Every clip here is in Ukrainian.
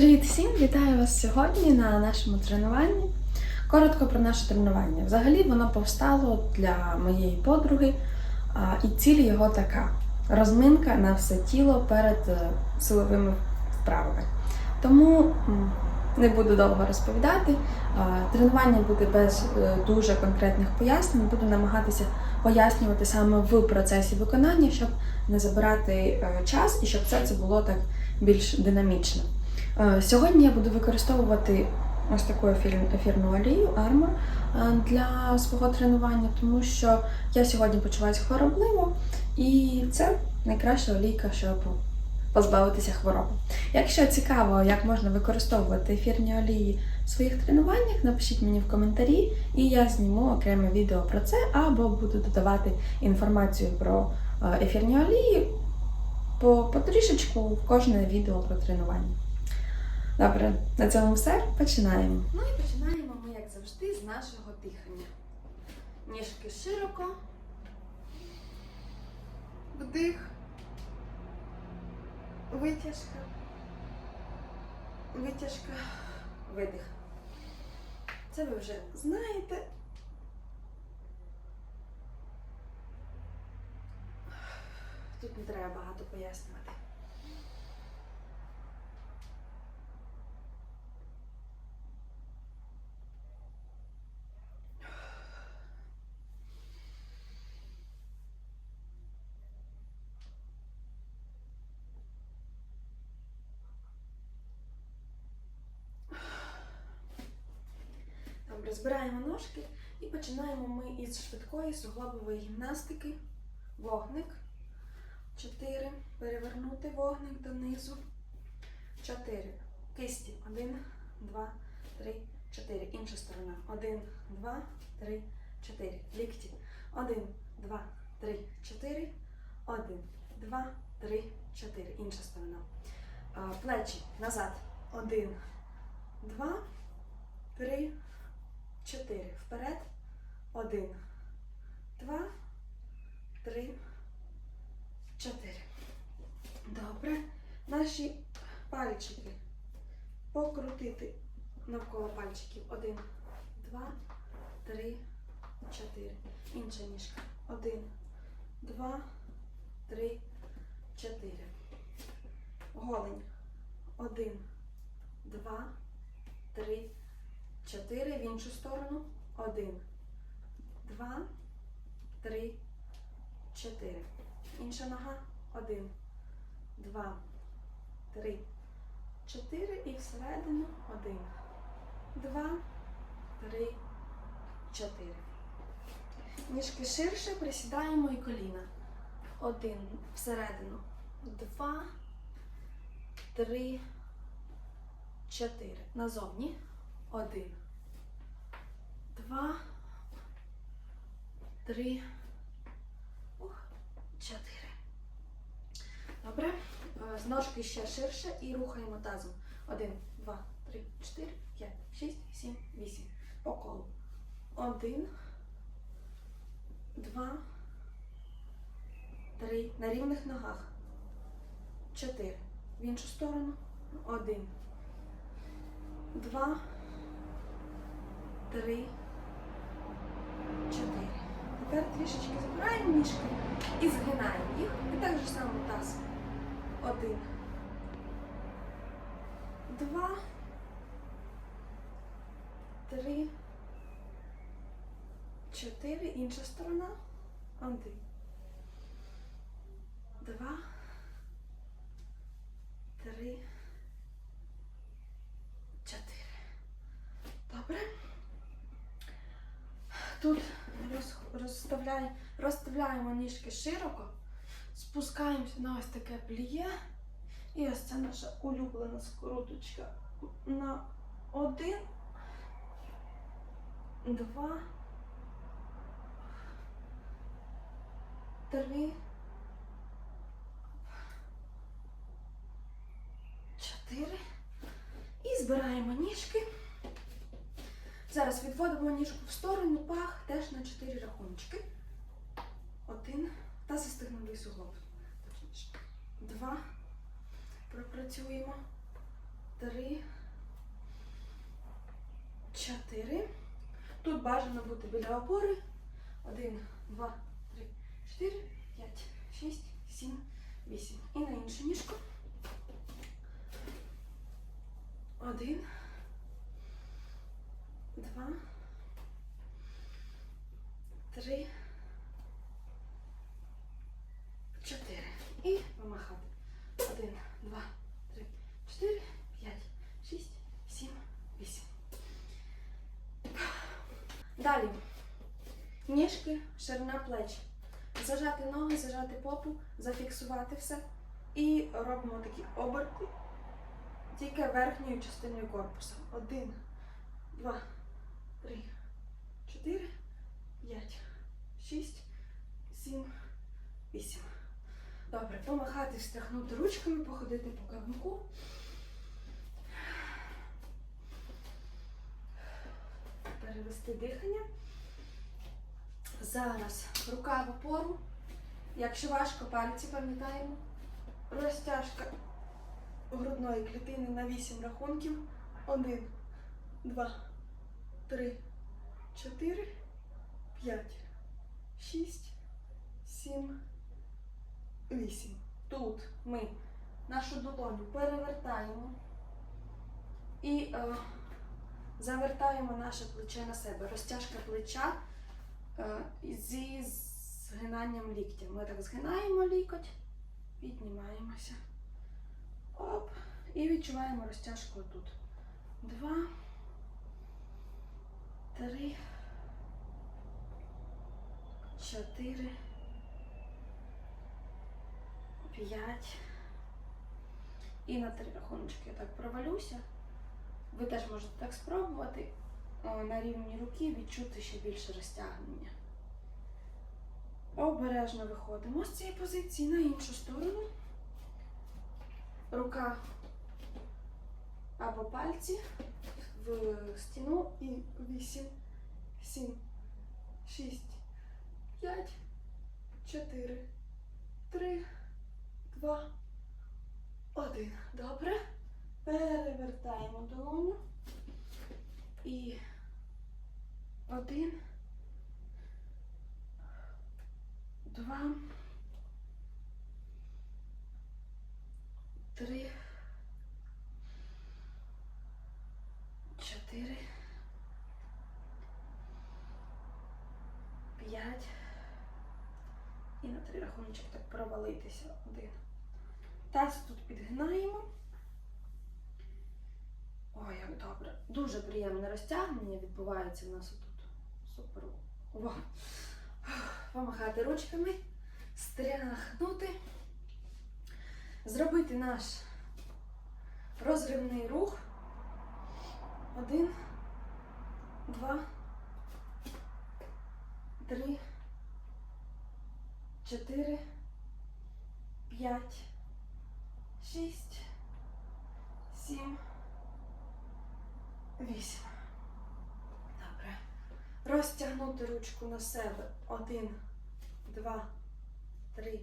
Привіт всім! Вітаю вас сьогодні на нашому тренуванні. Коротко про наше тренування. Взагалі воно повстало для моєї подруги, і ціль його така: розминка на все тіло перед е, силовими вправами. Тому не буду довго розповідати. Тренування буде без е, дуже конкретних пояснень. Буду намагатися пояснювати саме в процесі виконання, щоб не забирати е, час і щоб все це було так більш динамічно. Е, Сьогодні я буду використовувати ось таку ефірну олію Armor е, для свого тренування, тому що я сьогодні почуваюся хворобливо, і це найкраща олійка, щоб позбавитися хвороби. Якщо цікаво, як можна використовувати ефірні олії в своїх тренуваннях, напишіть мені в коментарі, і я зніму окреме відео про це, або буду додавати інформацію про е, ефірні олії по потрішечку в кожне відео про тренування. Добре, на цьому все. Починаємо. Ну і починаємо ми, як завжди, з нашого дихання. Ніжки широко. Вдих. Витяжка. Витяжка. Видих. Це ви вже знаєте. Тут не треба багато пояснювати. Добре, збираємо ножки і починаємо ми із швидкої суглобової гімнастики. Вогник. 4. Перевернути вогник донизу. 4. Кисті. 1, 2, 3, 4. Інша сторона. 1, 2, 3, 4. Лікті. 1, 2, 3, 4. 1, 2, 3, 4. Інша сторона. Плечі назад. 1, 2, 3, 4. Вперед. 1, 2, 3, 4. Добре. Наші пальчики покрутити навколо пальчиків. 1, 2, 3, 4. Інша ніжка. 1, 2, 3, 4. Голень. 1, 2, 3, 4. В іншу сторону. 1, 2, 3, 4. Інша нога. Один, два, три, чотири. І всередину. Один, два, три, чотири. Ніжки ширше, присідаємо і коліна. Один всередину. Два, три, чотири. Назовні. Один. Два. Три. Чотири. Добре. Е, З ножки ще ширше і рухаємо тазом. Один, два, три, чотири, п'ять, шість, сім, вісім. По колу. Один, два, три. На рівних ногах. Чотири. В іншу сторону. Один. Два. Три. Чотири. Тепер трішечки забираємо ніжки і згинаємо їх. І так же само таз. Один. Два. Три. Чотири. Інша сторона. Один. Два. Три. Чотири. Добре. Тут роз- розставляємо ніжки широко, спускаємося на ось таке пліє. І ось це наша улюблена скруточка на один, два, три, чотири. І збираємо ніжки. Зараз відводимо ніжку в сторону, пах теж на 4 рахуночки. Один. Та застигнули суглоб. Два. Пропрацюємо. три, чотири. Тут бажано бути біля опори. Один, два, три, чотири, п'ять, шість, сім, вісім. І на іншу ніжку. Один, два, три, чотири. І помахати. Один, два, три, чотири, п'ять, шість, сім, вісім. Далі. Ніжки, ширина плеч. Зажати ноги, зажати попу, зафіксувати все. І робимо такі оберти тільки верхньою частиною корпусу. Один, два, три, чотири, п'ять, шість, сім, вісім. Добре, помахати, встряхнути ручками, походити по килимку. Перевести дихання. Зараз рука в опору. Якщо важко, пальці пам'ятаємо. Розтяжка грудної клітини на 8 рахунків. Один, два, три, чотири, п'ять, шість, сім, вісім. Тут ми нашу долоню перевертаємо і е, завертаємо наше плече на себе. Розтяжка плеча е, зі згинанням ліктя. Ми так згинаємо лікоть, піднімаємося. Оп. І відчуваємо розтяжку тут. Два. Три. Чотири. П'ять. І на три рахуночки я так провалюся. Ви теж можете так спробувати на рівні руки відчути ще більше розтягнення. Обережно виходимо з цієї позиції на іншу сторону. Рука або пальці стіну і 8, 7, 6, 5, 4, 3, 2, 1. Добре. Перевертаємо долоню. І один, два, три, чотири, п'ять. І на так провалитися один. Таз тут підгинаємо. Ой, як добре. Дуже приємне розтягнення відбувається в нас отут. Супер. Увага. Помахати ручками, стряхнути, зробити наш розривний рух. Один, два, три, чотири, п'ять, шість, сім, вісім. Добре. Розтягнути ручку на себе. Один, два, три,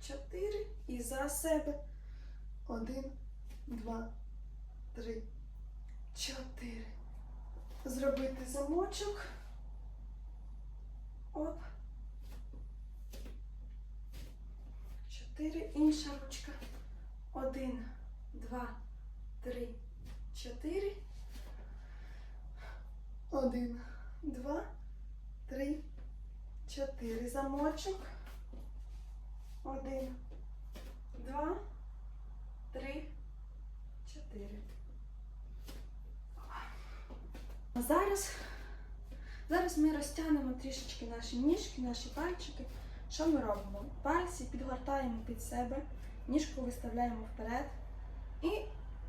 чотири. І за себе. Один, два, три, чотири. Зробити замочок. Оп. Чотири. Інша ручка. Один, два, три, чотири. Один, два, три, чотири. Замочок. Один, два, три, чотири. Зараз, зараз ми розтягнемо трішечки наші ніжки, наші пальчики. Що ми робимо? Пальці підгортаємо під себе, ніжку виставляємо вперед і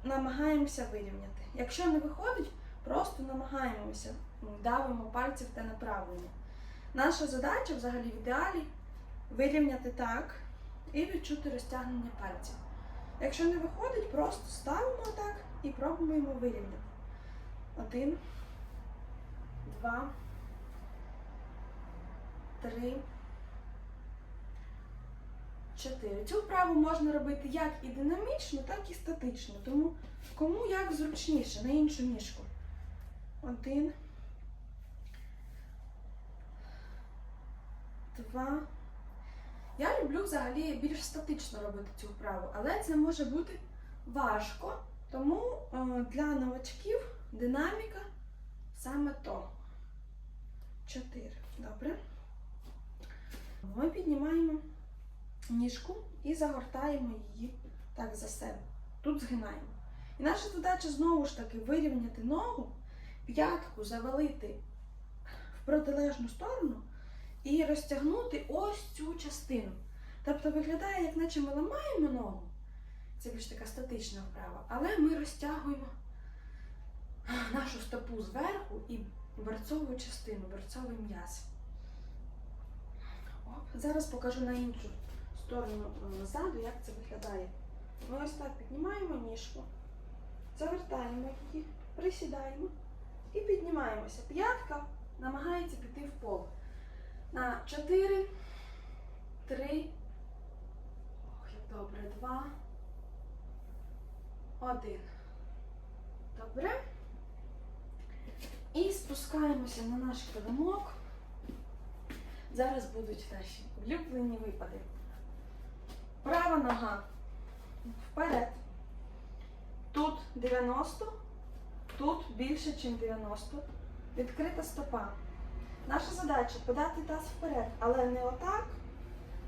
намагаємося вирівняти. Якщо не виходить, просто намагаємося, давимо пальці в те направлення. Наша задача взагалі в ідеалі вирівняти так і відчути розтягнення пальців. Якщо не виходить, просто ставимо так і пробуємо вирівняти. Один, два, три, чотири. Цю вправу можна робити як і динамічно, так і статично. Тому кому як зручніше на іншу ніжку. Один. Два. Я люблю взагалі більш статично робити цю вправу, але це може бути важко, тому е, для новачків динаміка саме то. Чотири. Добре. Ми піднімаємо ніжку і загортаємо її так за себе. Тут згинаємо. І наша задача знову ж таки вирівняти ногу, п'ятку завалити в протилежну сторону і розтягнути ось цю частину. Тобто виглядає, як наче ми ламаємо ногу. Це більш така статична вправа, але ми розтягуємо нашу стопу зверху і берцову частину, берцовий м'яз. Зараз покажу на іншу сторону е, ззаду, як це виглядає. Ми ось так піднімаємо ніжку, завертаємо її, присідаємо і піднімаємося. П'ятка намагається піти в пол. На 4, 3, ох, як добре, 2, 1. Добре. І спускаємося на наш килимок. Зараз будуть наші улюблені випади. Права нога вперед. Тут 90, тут більше, ніж 90. Відкрита стопа. Наша задача подати таз вперед, але не отак,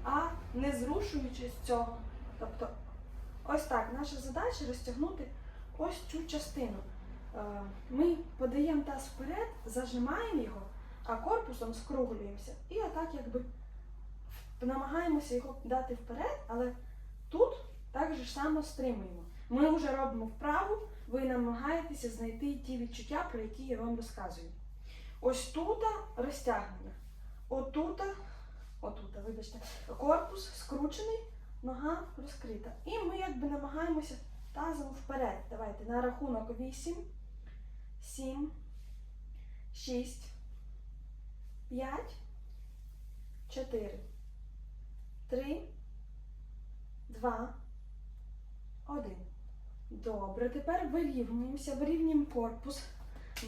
а не зрушуючи з цього. Тобто, ось так. Наша задача розтягнути ось цю частину. Е, Ми подаємо таз вперед, зажимаємо його, а корпусом скруглюємося. І отак якби намагаємося його дати вперед, але тут так же само стримуємо. Ми вже робимо вправу, ви намагаєтеся знайти ті відчуття, про які я вам розказую. Ось тут розтягнення. Отут, отут, вибачте, корпус скручений, нога розкрита. І ми якби намагаємося тазом вперед. Давайте на рахунок 8, 7, 6, 5, 4, 3, 2, 1. Добре, тепер вирівнюємося, вирівнюємо корпус,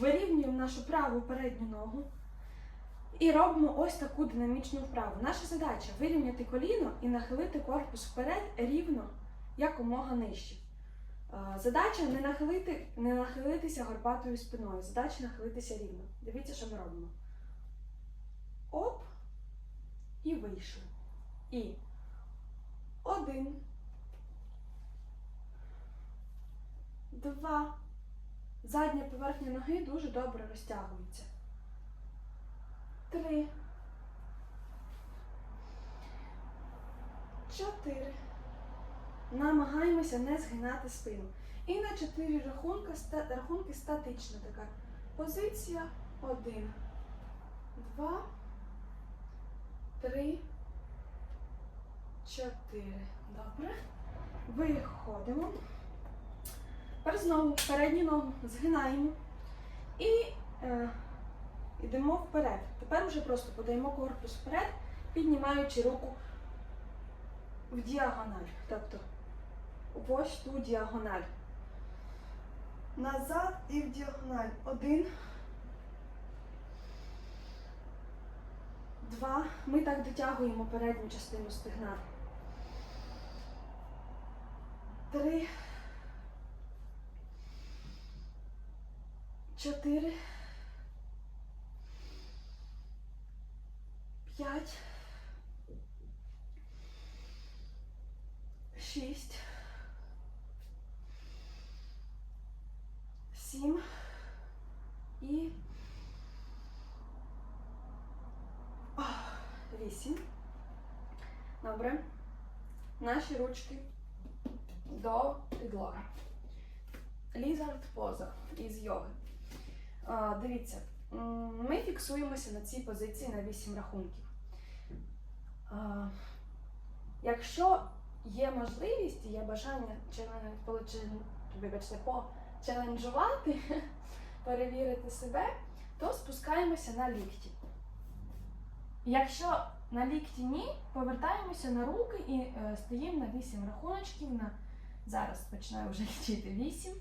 вирівнюємо нашу праву передню ногу і робимо ось таку динамічну вправу. Наша задача вирівняти коліно і нахилити корпус вперед рівно якомога нижче. Е, Задача не, нахилити, не нахилитися горбатою спиною. Задача нахилитися рівно. Дивіться, що ми робимо. Оп. І вийшли. І один. Два. Задня поверхня ноги дуже добре розтягується. Три. Чотири. Намагаємося не згинати спину. І на чотири рахунки, рахунки статична така. Позиція. Один. Два. Три. Чотири. Добре. Виходимо. Тепер знову передню ногу згинаємо і е, йдемо вперед. Тепер вже просто подаємо корпус вперед, піднімаючи руку в діагональ. Тобто в ось ту діагональ. Назад і в діагональ. Один. Два. Ми так дотягуємо передню частину стегна. Три. Чотири. П'ять. Шість. Сім. І. Вісім. Добре. Наші ручки до підлоги. Лізард поза із йоги. Дивіться, ми фіксуємося на цій позиції на 8 рахунків. Якщо є можливість і є бажання вибачте, почеленджувати, перевірити себе, то спускаємося на лікті. Якщо На лікті ні, повертаємося на руки і е, стоїмо на 8 рахуночків. На... Зараз починаю вже лічити 8,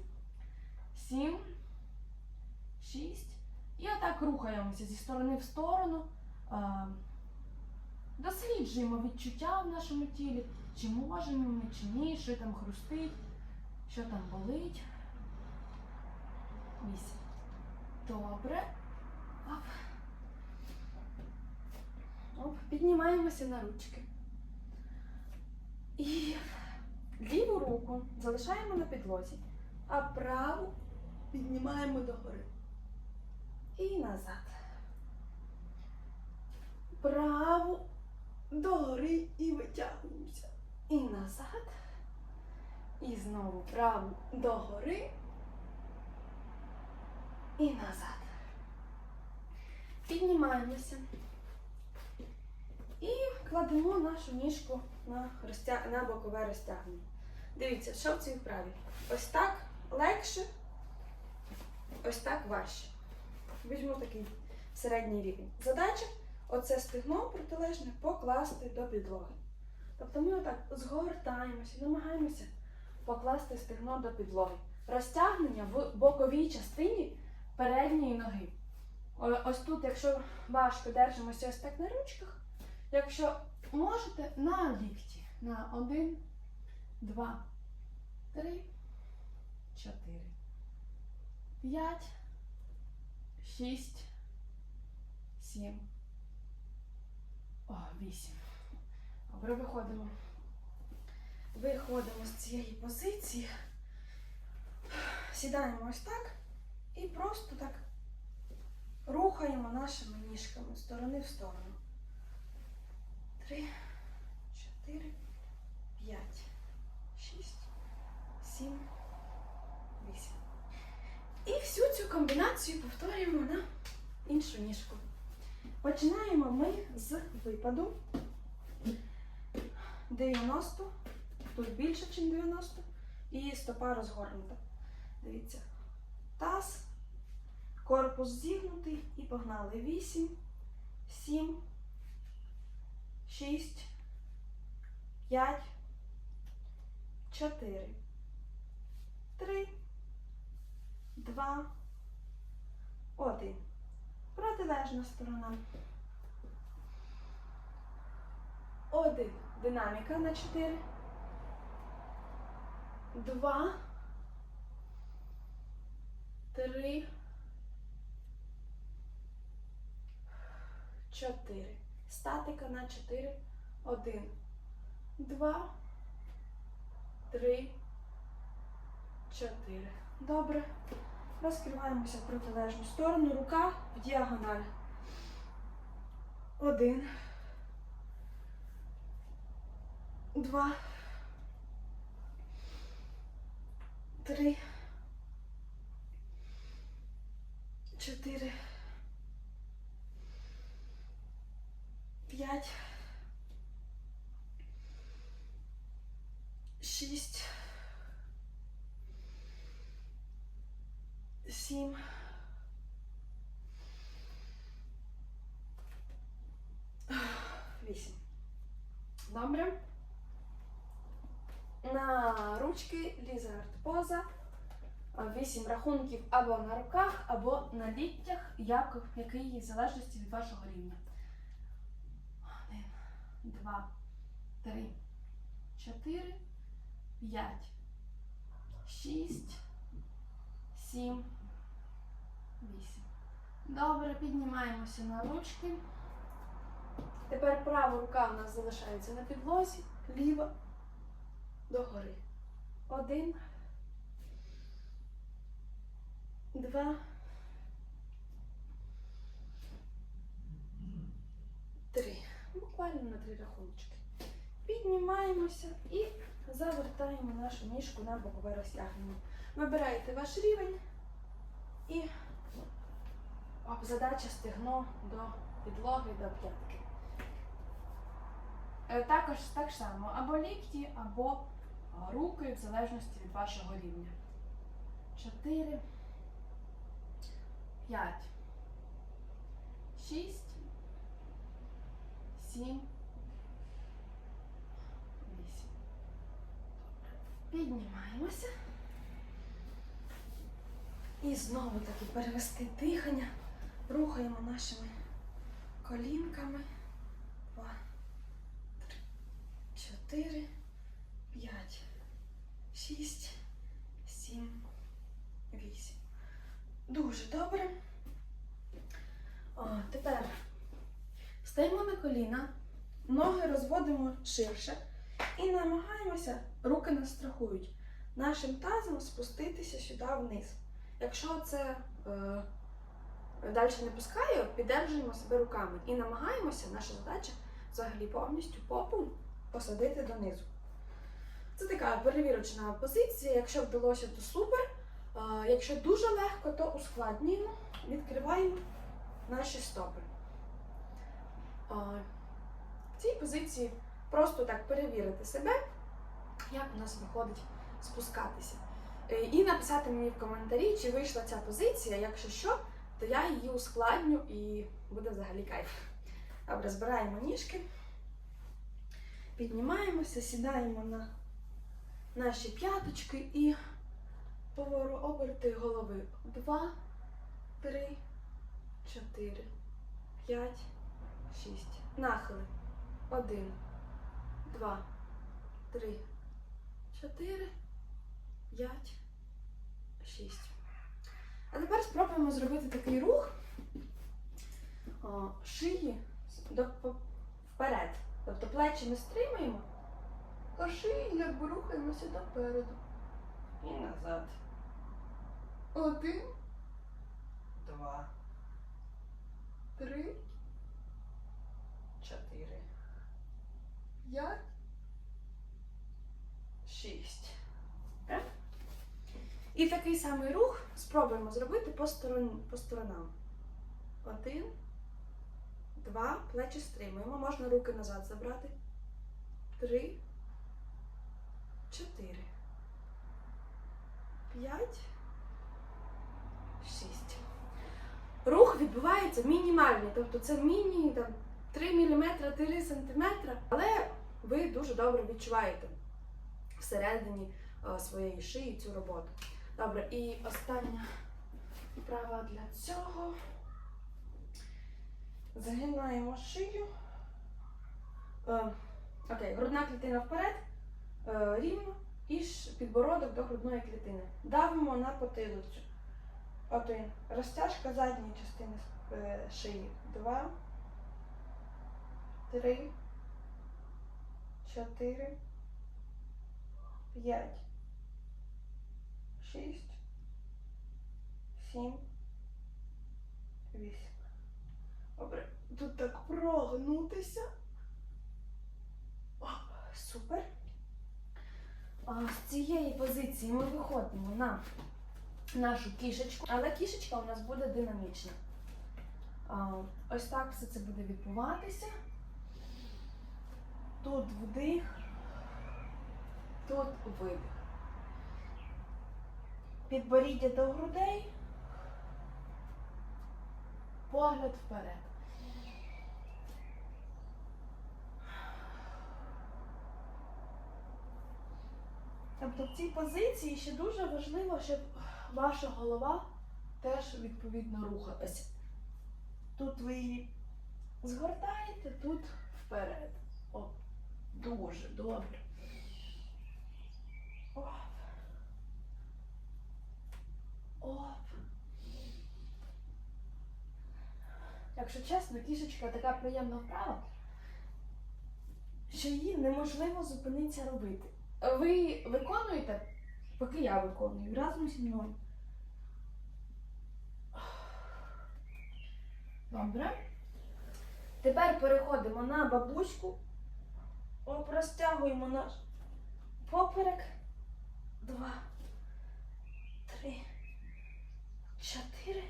7, 6. І отак рухаємося зі сторони в сторону. Досліджуємо відчуття в нашому тілі, чи можемо ми, чи ні, що там хрустить, що там болить. 8. Добре. Оп. Оп, піднімаємося на ручки. І ліву руку залишаємо на підлозі, а праву піднімаємо догори. І назад. Праву догори і витягуємося. І назад. І знову праву догори. І назад. Піднімаємося. І кладемо нашу ніжку на, розтя... на бокове розтягнення. Дивіться, що в цій вправі? Ось так легше, ось так важче. Візьму такий середній рівень. Задача оце стегно протилежне покласти до підлоги. Тобто ми отак згортаємося, намагаємося покласти стегно до підлоги. Розтягнення в боковій частині передньої ноги. Ось тут, якщо важко держимося ось так на ручках, якщо можете на лікті. На один, два, три, чотири, п'ять, шість, сім. О, вісім. Добре, виходимо. Виходимо з цієї позиції. Сідаємо ось так і просто так рухаємо нашими ніжками з сторони в сторону. Три, чотири, п'ять, 7, 8. І всю цю комбінацію повторюємо на іншу ніжку. Починаємо ми з випаду. 90, тут більше, ніж 90, і стопа розгорнута. Дивіться. Таз, корпус зігнутий і погнали. 8, 7, 6, 5, 4. 3, 2, 1. Протилежна сторона. Один. Динаміка на 4. Два. Три. Чотири. Статика на 4. Один. Два. Три. Чотири. Добре. Розкриваємося в протилежну сторону. Рука в діагональ. Один. Два. Три. Чотири. П'ять. Шість. Сім. Вісім. Добре. На ручки лізард поза. Вісім рахунків або на руках, або на ліктях, як, який в залежності від вашого рівня. Один, два, три, чотири, п'ять, шість, сім, вісім. Добре, піднімаємося на ручки. Тепер права рука у нас залишається на підлозі, ліва догори. Один. Два. Три. Буквально на три рахуночки. Піднімаємося і завертаємо нашу ніжку на бокове розтягнення. Вибираєте ваш рівень і задача стегно до підлоги, до п'ятки. Е, Також так само або лікті, або руки, в залежності від вашого рівня. Чотири. П'ять. Шість. сім, вісім. Піднімаємося. І знову таки перевести дихання. Рухаємо нашими колінками. Два, три, чотири, п'ять, шість, сім, вісім. Дуже добре. О, тепер стаємо на коліна, ноги розводимо ширше і намагаємося, руки нас страхують, нашим тазом спуститися сюди вниз. Якщо це е, далі не пускає, піддержуємо себе руками і намагаємося, наша задача взагалі повністю попу посадити донизу. Це така перевірочна позиція. Якщо вдалося, то супер. Якщо дуже легко, то ускладнюємо, відкриваємо наші стопи. В цій позиції просто так перевірити себе, як у нас виходить спускатися. Е, І написати мені в коментарі, чи вийшла ця позиція. Якщо що, то я її ускладню і буде взагалі кайф. Добре, збираємо ніжки, піднімаємося, сідаємо на наші п'яточки і повору голови. Два, три, чотири, п'ять, шість. Нахили. Один, два, три, чотири, п'ять, шість. А тепер спробуємо зробити такий рух шиї вперед. Тобто плечі ми стримуємо, а шиї якби рухаємося допереду. І назад. Один, два, три, чотири, п'ять, шість. І такий самий рух спробуємо зробити по, сторон, по сторонам. Один, два, плечі стримуємо. Можна руки назад забрати. Три, чотири, п'ять, шість. Рух відбувається мінімальний, тобто це міні там, 3 мм, 3 см, але ви дуже добре відчуваєте всередині е, своєї шиї цю роботу. Добре, і остання вправа для цього. Загинаємо шию. Е, окей, грудна клітина вперед, е, рівно, і підбородок до грудної клітини. Давимо на потилицю. Один. Розтяжка задньої частини е, шиї. Два. Три. Чотири. П'ять. Шість. Сім. Вісім. Добре. Тут так прогнутися. О, супер. А, з цієї позиції ми виходимо на нашу кішечку, але кішечка у нас буде динамічна. А, ось так все це буде відбуватися. Тут вдих, тут видих. Підборіддя до грудей. Погляд вперед. Тобто в цій позиції ще дуже важливо, щоб ваша голова теж відповідно рухалася. Тут ви її згортаєте, тут вперед. О, дуже добре. Оп. Оп. Якщо чесно, кішечка така приємна вправа, що її неможливо зупинитися робити. Ви виконуєте, поки я виконую, разом зі мною. Добре. Тепер переходимо на бабуську. Розтягуємо наш поперек. Два, три, чотири.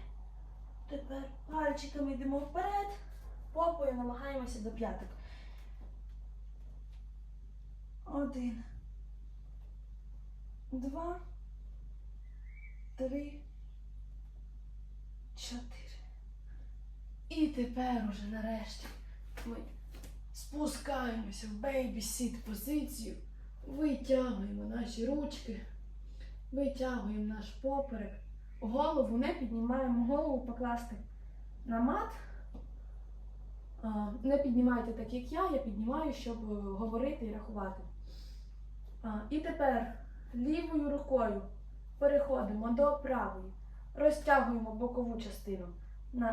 Тепер пальчиками йдемо вперед, попою намагаємося до п'яток. Один. Два. Три. Чотири. І тепер уже нарешті ми Спускаємося в бейбі-сіт позицію, витягуємо наші ручки, витягуємо наш поперек. Голову не піднімаємо, голову покласти на мат. Не піднімайте так, як я, я піднімаю, щоб е, говорити і рахувати. І тепер лівою рукою переходимо до правої, розтягуємо бокову частину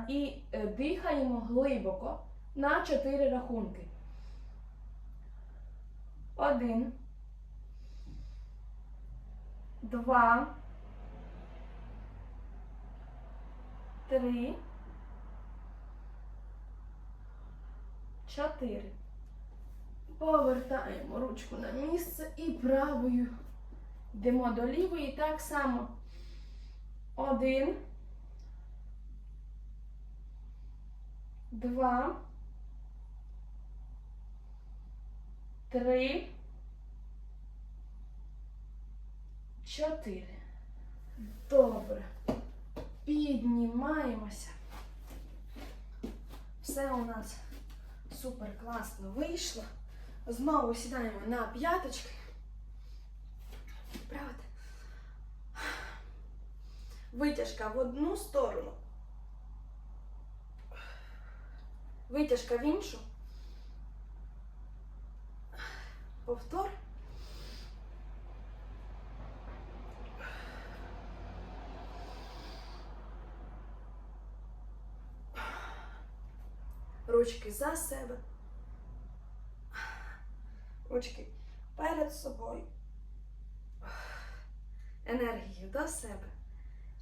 і е, дихаємо глибоко на 4 рахунки. Один. Два. Три. Чотири. Повертаємо ручку на місце і правою йдемо до лівої. Так само. Один. Два. Три. Чотири. Добре. Піднімаємося. Все у нас супер класно вийшло. Знову сідаємо на п'яточки. Правда? Витяжка в одну сторону. Витяжка в іншу. Повтор. Ручки за себе. Ручки перед собою. Енергію до себе.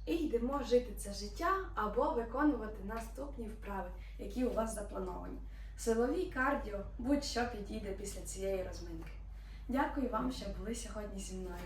І йдемо жити це життя або виконувати наступні вправи, які у вас заплановані. Силові кардіо, будь-що підійде після цієї розминки. Дякую вам, що були сьогодні зі мною.